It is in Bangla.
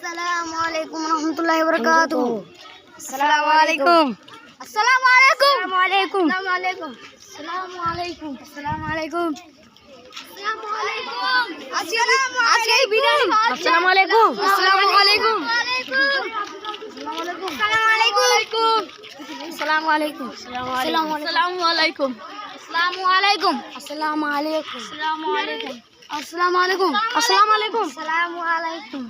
अस्सलाम रहमतुल्लाहि वबरकातुहू अस्सलाम वालेकुम अस्सलाम वालेकुम अस्सलाम वालेकुम अस्सलाम वालेकुम अस्सलाम वालेकुम अस्सलाम वालेकुम अस्सलाम वालेकुम अस्सलाम वालेकुम अस्सलाम वालेकुम अस्सलाम वालेकुम अस्सलाम वालेकुम अस्सलाम वालेकुम अस्सलाम वालेकुम अस्सलाम वालेकुम अस्सलाम वालेकुम